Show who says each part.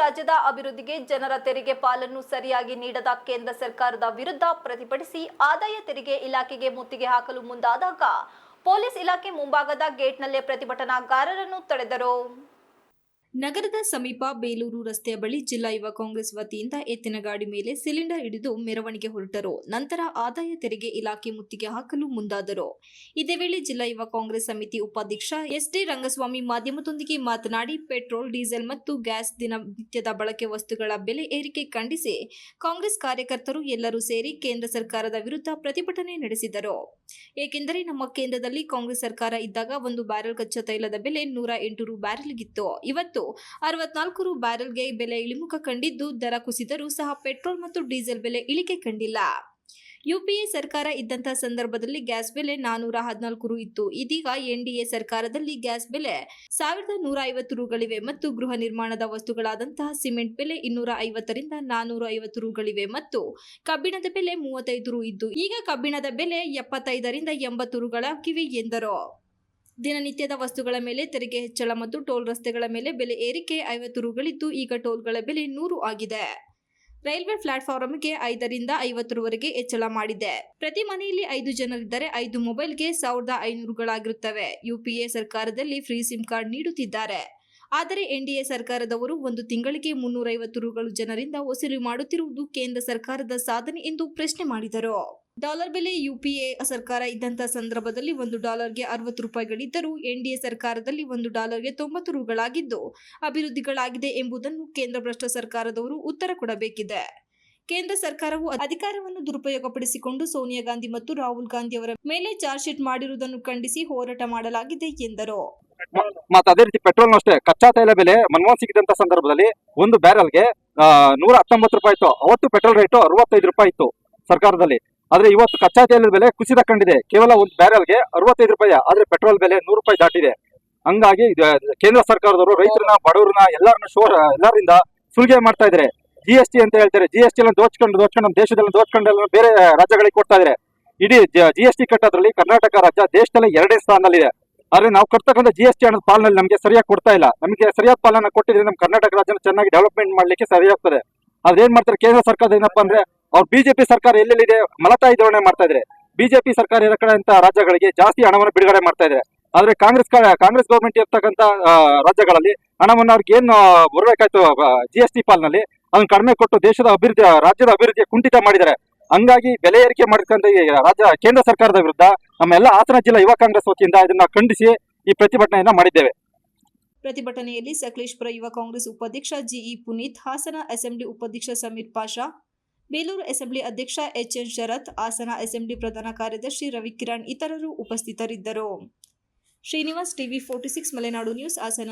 Speaker 1: ರಾಜ್ಯದ ಅಭಿವೃದ್ಧಿಗೆ ಜನರ ತೆರಿಗೆ ಪಾಲನ್ನು ಸರಿಯಾಗಿ ನೀಡದ ಕೇಂದ್ರ ಸರ್ಕಾರದ ವಿರುದ್ಧ ಪ್ರತಿಭಟಿಸಿ ಆದಾಯ ತೆರಿಗೆ ಇಲಾಖೆಗೆ ಮುತ್ತಿಗೆ ಹಾಕಲು ಮುಂದಾದಾಗ ಪೊಲೀಸ್ ಇಲಾಖೆ ಮುಂಭಾಗದ ಗೇಟ್ನಲ್ಲೇ ಪ್ರತಿಭಟನಾಕಾರರನ್ನು ತಡೆದರು. ನಗರದ ಸಮೀಪ ಬೇಲೂರು ರಸ್ತೆಯ ಬಳಿ ಜಿಲ್ಲಾ ಯುವ ಕಾಂಗ್ರೆಸ್ ವತಿಯಿಂದ ಎತ್ತಿನ ಗಾಡಿ ಮೇಲೆ ಸಿಲಿಂಡರ್ ಹಿಡಿದು ಮೆರವಣಿಗೆ ಹೊರಟರು. ನಂತರ ಆದಾಯ ತೆರಿಗೆ ಇಲಾಖೆ ಮುತ್ತಿಗೆ ಹಾಕಲು ಮುಂದಾದರು. ಇದೇ ವೇಳೆ ಜಿಲ್ಲಾ ಯುವ ಕಾಂಗ್ರೆಸ್ ಸಮಿತಿ ಉಪಾಧ್ಯಕ್ಷ ಎಸ್ ಡಿ ರಂಗಸ್ವಾಮಿ ಮಾಧ್ಯಮದೊಂದಿಗೆ ಮಾತನಾಡಿ, ಪೆಟ್ರೋಲ್, ಡೀಸೆಲ್ ಮತ್ತು ಗ್ಯಾಸ್ ದಿನನಿತ್ಯದ ಬಳಕೆ ವಸ್ತುಗಳ ಬೆಲೆ ಏರಿಕೆ ಖಂಡಿಸಿ ಕಾಂಗ್ರೆಸ್ ಕಾರ್ಯಕರ್ತರು ಎಲ್ಲರೂ ಸೇರಿ ಕೇಂದ್ರ ಸರ್ಕಾರದ ವಿರುದ್ಧ ಪ್ರತಿಭಟನೆ ನಡೆಸಿದರು. ಏಕೆಂದರೆ ನಮ್ಮ ಕೇಂದ್ರದಲ್ಲಿ ಕಾಂಗ್ರೆಸ್ ಸರ್ಕಾರ ಇದ್ದಾಗ ಒಂದು ಬ್ಯಾರೆಲ್ ಕಚ್ಚಾ ತೈಲದ ಬೆಲೆ ನೂರ ಎಂಟು ರು ಬ್ಯಾರೆಲ್ಗಿತ್ತು ಇವತ್ತು ಅರವತ್ನಾಲ್ಕು ರು ಬ್ಯಾರೆಲ್ಗೆ ಬೆಲೆ ಇಳಿಮುಖ ಕಂಡಿದ್ದು, ದರ ಕುಸಿದರೂ ಸಹ ಪೆಟ್ರೋಲ್ ಮತ್ತು ಡೀಸೆಲ್ ಬೆಲೆ ಇಳಿಕೆ ಕಂಡಿಲ್ಲ. ಯುಪಿಎ ಸರ್ಕಾರ ಇದ್ದಂತಹ ಸಂದರ್ಭದಲ್ಲಿ ಗ್ಯಾಸ್ ಬೆಲೆ ನಾನೂರ ಹದಿನಾಲ್ಕು ರು ಇತ್ತು. ಇದೀಗ ಎನ್ಡಿಎ ಸರ್ಕಾರದಲ್ಲಿ ಗ್ಯಾಸ್ ಬೆಲೆ ಸಾವಿರದ ನೂರ ಐವತ್ತು ರುಗಳಿವೆ ಮತ್ತು ಗೃಹ ನಿರ್ಮಾಣದ ವಸ್ತುಗಳಾದಂತಹ ಸಿಮೆಂಟ್ ಬೆಲೆ ಇನ್ನೂರ ಐವತ್ತರಿಂದ ನಾನೂರ ಐವತ್ತು ರುಗಳಿವೆ ಮತ್ತು ಕಬ್ಬಿಣದ ಬೆಲೆ ಮೂವತ್ತೈದು ರು ಇದ್ದು, ಈಗ ಕಬ್ಬಿಣದ ಬೆಲೆ ಎಪ್ಪತ್ತೈದರಿಂದ ಎಂಬತ್ತು ರುಗಳಾಗಿವೆ ಎಂದರು. ದಿನನಿತ್ಯದ ವಸ್ತುಗಳ ಮೇಲೆ ತೆರಿಗೆ ಹೆಚ್ಚಳ ಮತ್ತು ಟೋಲ್ ರಸ್ತೆಗಳ ಮೇಲೆ ಬೆಲೆ ಏರಿಕೆ ಐವತ್ತು ರುಗಳಿದ್ದು, ಈಗ ಟೋಲ್ಗಳ ಬೆಲೆ ನೂರು ಆಗಿದೆ. ರೈಲ್ವೆ ಪ್ಲಾಟ್ಫಾರ್ಮ್ಗೆ ಐದರಿಂದ ಐವತ್ತರವರೆಗೆ ಹೆಚ್ಚಳ ಮಾಡಿದೆ. ಪ್ರತಿ ಮನೆಯಲ್ಲಿ ಐದು ಜನರಿದ್ದರೆ ಐದು ಮೊಬೈಲ್ಗೆ ಸಾವಿರದ ಐನೂರುಗಳಾಗಿರುತ್ತವೆ. ಯುಪಿಎ ಸರ್ಕಾರದಲ್ಲಿ ಫ್ರೀ ಸಿಮ್ ಕಾರ್ಡ್ ನೀಡುತ್ತಿದ್ದಾರೆ. ಆದರೆ ಎನ್ಡಿಎ ಸರ್ಕಾರದವರು ಒಂದು ತಿಂಗಳಿಗೆ ಮುನ್ನೂರೈವತ್ತು ರುಗಳು ಜನರಿಂದ ವಸೂಲಿ ಮಾಡುತ್ತಿರುವುದು ಕೇಂದ್ರ ಸರ್ಕಾರದ ಸಾಧನೆ ಎಂದು ಪ್ರಶ್ನೆ ಮಾಡಿದರು. ಡಾಲರ್ ಬೆಲೆ ಯುಪಿಎ ಸರ್ಕಾರ ಇದ್ದಂತಹ ಸಂದರ್ಭದಲ್ಲಿ ಒಂದು ಡಾಲರ್ಗೆ ಅರವತ್ತು ರೂಪಾಯಿಗಳಿದ್ದರೂ ಎನ್ಡಿಎ ಸರ್ಕಾರದಲ್ಲಿ ಒಂದು ಡಾಲರ್ಗೆ ತೊಂಬತ್ತು ರುಗಳಾಗಿದ್ದು ಅಭಿವೃದ್ಧಿಗಳಾಗಿದೆ ಎಂಬುದನ್ನು ಕೇಂದ್ರ ಭ್ರಷ್ಟ ಸರ್ಕಾರದವರು ಉತ್ತರ ಕೊಡಬೇಕಿದೆ. ಕೇಂದ್ರ ಸರ್ಕಾರವು ಅಧಿಕಾರವನ್ನು ದುರುಪಯೋಗಪಡಿಸಿಕೊಂಡು ಸೋನಿಯಾ ಗಾಂಧಿ ಮತ್ತು ರಾಹುಲ್ ಗಾಂಧಿ ಅವರ ಮೇಲೆ ಚಾರ್ಜ್ ಶೀಟ್ ಮಾಡಿರುವುದನ್ನು ಖಂಡಿಸಿ ಹೋರಾಟ ಮಾಡಲಾಗಿದೆ ಎಂದರು.
Speaker 2: ಮತ್ತೆ ಅದೇ ರೀತಿ ಪೆಟ್ರೋಲ್ ಅಷ್ಟೇ, ಕಚ್ಚಾ ತೈಲ ಬೆಲೆ ಮನ್ಮೋಹನ್ ಸಿಗಿದಂತ ಸಂದರ್ಭದಲ್ಲಿ ಒಂದು ಬ್ಯಾರಲ್ಗೆ ನೂರ ಹತ್ತೊಂಬತ್ತು ರೂಪಾಯಿ ಇತ್ತು. ಅವತ್ತು ಪೆಟ್ರೋಲ್ ರೇಟು ಅರವತ್ತೈದು ರೂಪಾಯಿ ಇತ್ತು ಸರ್ಕಾರದಲ್ಲಿ. ಆದ್ರೆ ಇವತ್ತು ಕಚ್ಚಾ ತೈಲದ ಬೆಲೆ ಕುಸಿತ ಕಂಡಿದೆ. ಕೇವಲ ಒಂದು ಬ್ಯಾರಲ್ಗೆ ಅರವತ್ತೈದು ರೂಪಾಯಿ, ಆದ್ರೆ ಪೆಟ್ರೋಲ್ ಬೆಲೆ ನೂರು ರೂಪಾಯಿ ದಾಟಿದೆ. ಹಂಗಾಗಿ ಕೇಂದ್ರ ಸರ್ಕಾರದವರು ರೈತರನ್ನ, ಬಡವರನ್ನ ಎಲ್ಲರನ್ನ ಶೋರ್, ಎಲ್ಲರಿಂದ ಸುಲಿಗೆ ಮಾಡ್ತಾ ಇದ್ದಾರೆ. ಜಿ ಎಸ್ ಟಿ ಅಂತ ಹೇಳ್ತಾರೆ. ಜಿ ಎಸ್ ಟಿ ಎಲ್ಲ ದೋಚ್ಕೊಂಡು ದೋಚ್ಕೊಂಡು ನಮ್ಮ ದೇಶದಲ್ಲಿ, ದೋಚ್ಕೊಂಡು ಬೇರೆ ರಾಜ್ಯಗಳಿಗೆ ಕೊಡ್ತಾ ಇದ್ದಾರೆ. ಇಡೀ ಜಿ ಎಸ್ ಟಿ ಕಟ್ಟೋದ್ರಲ್ಲಿ ಕರ್ನಾಟಕ ರಾಜ್ಯ ದೇಶದಲ್ಲೇ ಎರಡನೇ ಸ್ಥಾನದಲ್ಲಿದೆ. ಆದ್ರೆ ನಾವು ಕಟ್ತಕ್ಕಂಥ ಜಿ ಎಸ್ ಟಿ ಹಣದ ಪಾಲನಲ್ಲಿ ನಮಗೆ ಸರಿಯಾಗಿ ಕೊಡ್ತಾ ಇಲ್ಲ. ನಮಗೆ ಸರಿಯಾದ ಪಾಲನ ಕೊಟ್ಟಿದ್ರೆ ನಮ್ಮ ಕರ್ನಾಟಕ ರಾಜ್ಯನ ಚೆನ್ನಾಗಿ ಡೆವಲಪ್ಮೆಂಟ್ ಮಾಡ್ಲಿಕ್ಕೆ ಸರಿಯಾಗ್ತದೆ. ಏನ್ ಮಾಡ್ತಾರೆ ಕೇಂದ್ರ ಸರ್ಕಾರದ ಏನಪ್ಪಾ ಅಂದ್ರೆ ಅವ್ರು ಬಿಜೆಪಿ ಸರ್ಕಾರ ಎಲ್ಲೆಲ್ಲಿದೆ? ಮಲತಾಯಿ ಧೋರಣೆ ಮಾಡ್ತಾ ಇದ್ರೆ. ಬಿಜೆಪಿ ಸರ್ಕಾರ ಇರೋ ಕಡೆ ಅಂತ ರಾಜ್ಯಗಳಿಗೆ ಜಾಸ್ತಿ ಹಣವನ್ನು ಬಿಡುಗಡೆ ಮಾಡ್ತಾ ಇದ್ರೆ. ಆದ್ರೆ ಕಾಂಗ್ರೆಸ್ ಕಾಂಗ್ರೆಸ್ ಗೌರ್ಮೆಂಟ್ ಇರ್ತಕ್ಕಂಥ ರಾಜ್ಯಗಳಲ್ಲಿ ಹಣವನ್ನು ಅವ್ರಿಗೆ ಏನು ಬರಬೇಕಾಯ್ತು ಜಿ ಎಸ್ ಟಿ ಪಾಲ್ನಲ್ಲಿ ಅದನ್ನು ಕಡಿಮೆ ಕೊಟ್ಟು ದೇಶದ ಅಭಿವೃದ್ಧಿ ರಾಜ್ಯದ ಅಭಿವೃದ್ಧಿ ಕುಂಠಿತ ಮಾಡಿದ್ದಾರೆ. ಹಂಗಾಗಿ ಬೆಲೆ ಏರಿಕೆ ಮಾಡಿಕೊಂಡ ರಾಜ್ಯ, ಕೇಂದ್ರ ಸರ್ಕಾರದ ವಿರುದ್ಧ ನಮ್ಮೆಲ್ಲ ಹಾಸನ ಜಿಲ್ಲಾ ಯುವ ಕಾಂಗ್ರೆಸ್ ವತಿಯಿಂದ ಇದನ್ನ ಖಂಡಿಸಿ ಈ ಪ್ರತಿಭಟನೆಯನ್ನ ಮಾಡಿದ್ದೇವೆ.
Speaker 1: ಪ್ರತಿಭಟನೆಯಲ್ಲಿ ಸಕಲೇಶ್ಪುರ ಯುವ ಕಾಂಗ್ರೆಸ್ ಉಪಾಧ್ಯಕ್ಷ ಜಿಇ ಪುನೀತ್, ಹಾಸನ ಅಸೆಂಬ್ಲಿ ಉಪಾಧ್ಯಕ್ಷ ಸಮೀರ್ ಪಾಷಾ ಬೇಲೂರು ಅಸೆಂಬ್ಲಿ ಅಧ್ಯಕ್ಷ ಎಚ್ಎನ್ ಶರತ್, ಹಾಸನ ಅಸೆಂಬ್ಲಿ ಪ್ರಧಾನ ಕಾರ್ಯದರ್ಶಿ ರವಿಕಿರಣ್ ಇತರರು ಉಪಸ್ಥಿತರಿದ್ದರು. Srinivas TV forty six Malenadu news Hassan.